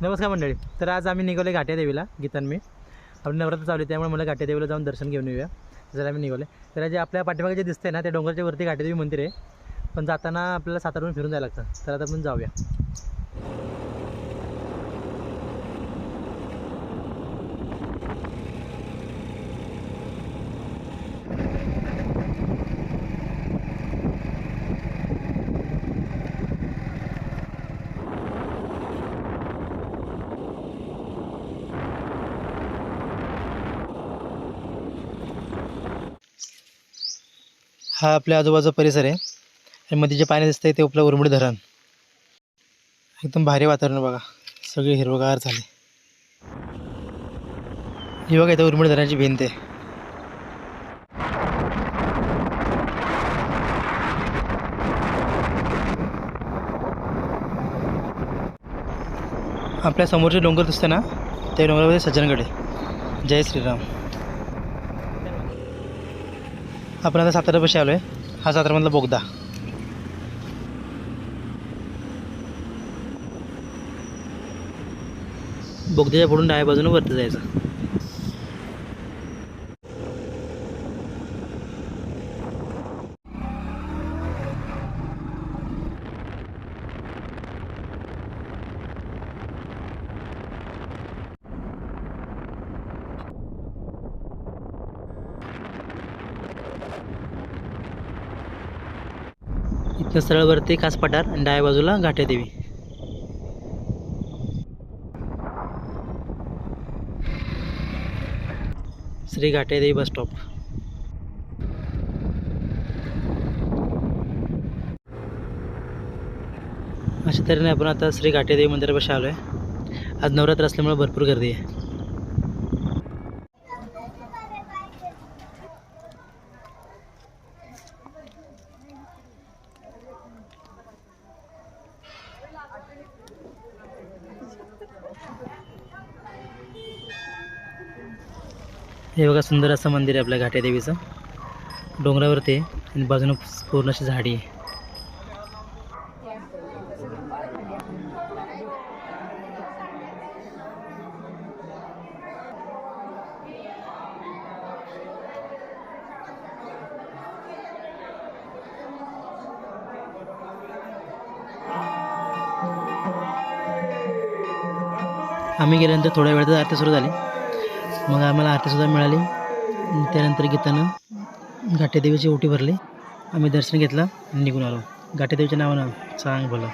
नमस्कार मंडळी. तर आज आम्ही निघाले घाट्या देवीला गीतान मी. आपण नवरात्र चालू आहे त्यामुळे मला घाट्या देवीला जाऊन दर्शन घेऊन येऊया. जर आम्ही निघाले तर जे आपल्या पाठीमागे जे दिसतंय ना त्या डोंगराच्या वरती घाट्या देवी मंदिर आहे. पण जाताना आपल्याला सातारावरून फिरून जायला लागतं. तर आता आपण जाऊया. हा आपल्या आजूबाजूचा परिसर आहे. आणि मध्ये जे पाणी दिसतंय ते आपलं उरमुडी धरण. एकदम भारी वातावरण बघा. सगळे हिरवगार झाले. ही बघा इथं उरमुडी धरणाची भिंत आहे. आपल्या समोरचे डोंगर दिसते ना त्या डोंगरामध्ये सज्जनगड आहे. जय श्रीराम. आपण आता सातारापाशी आलो आहे हा सातारामधला बोगदा. बोगद्याच्या पुढून डाव्या बाजूने वरती जायचं. इथनं सरळ वरती कास पठार आणि डाव्या बाजूला घाट्यादेवी श्री घाट्यादेवी बस स्टॉप. अशा तऱ्हेने आपण आता श्री घाट्यादेवी मंदिर मंदिरापाशी आलो आहे आज नवरात्र असल्यामुळे भरपूर गर्दी आहे. हे बघा सुंदर असं मंदिर आहे आपल्या घाटे देवीचं डोंगरावरती आणि बाजूनं पूर्ण अशी झाडी आहे. आम्ही गेल्यानंतर थोड्या वेळातच आरती सुरू झाली. मग आम्हाला आरतीसुद्धा मिळाली. त्यानंतर गीतानं घाटेदेवीची ओटी भरली. आम्ही दर्शन घेतलं निघून आलो. घाटेदेवीच्या नावानं चांग भलं.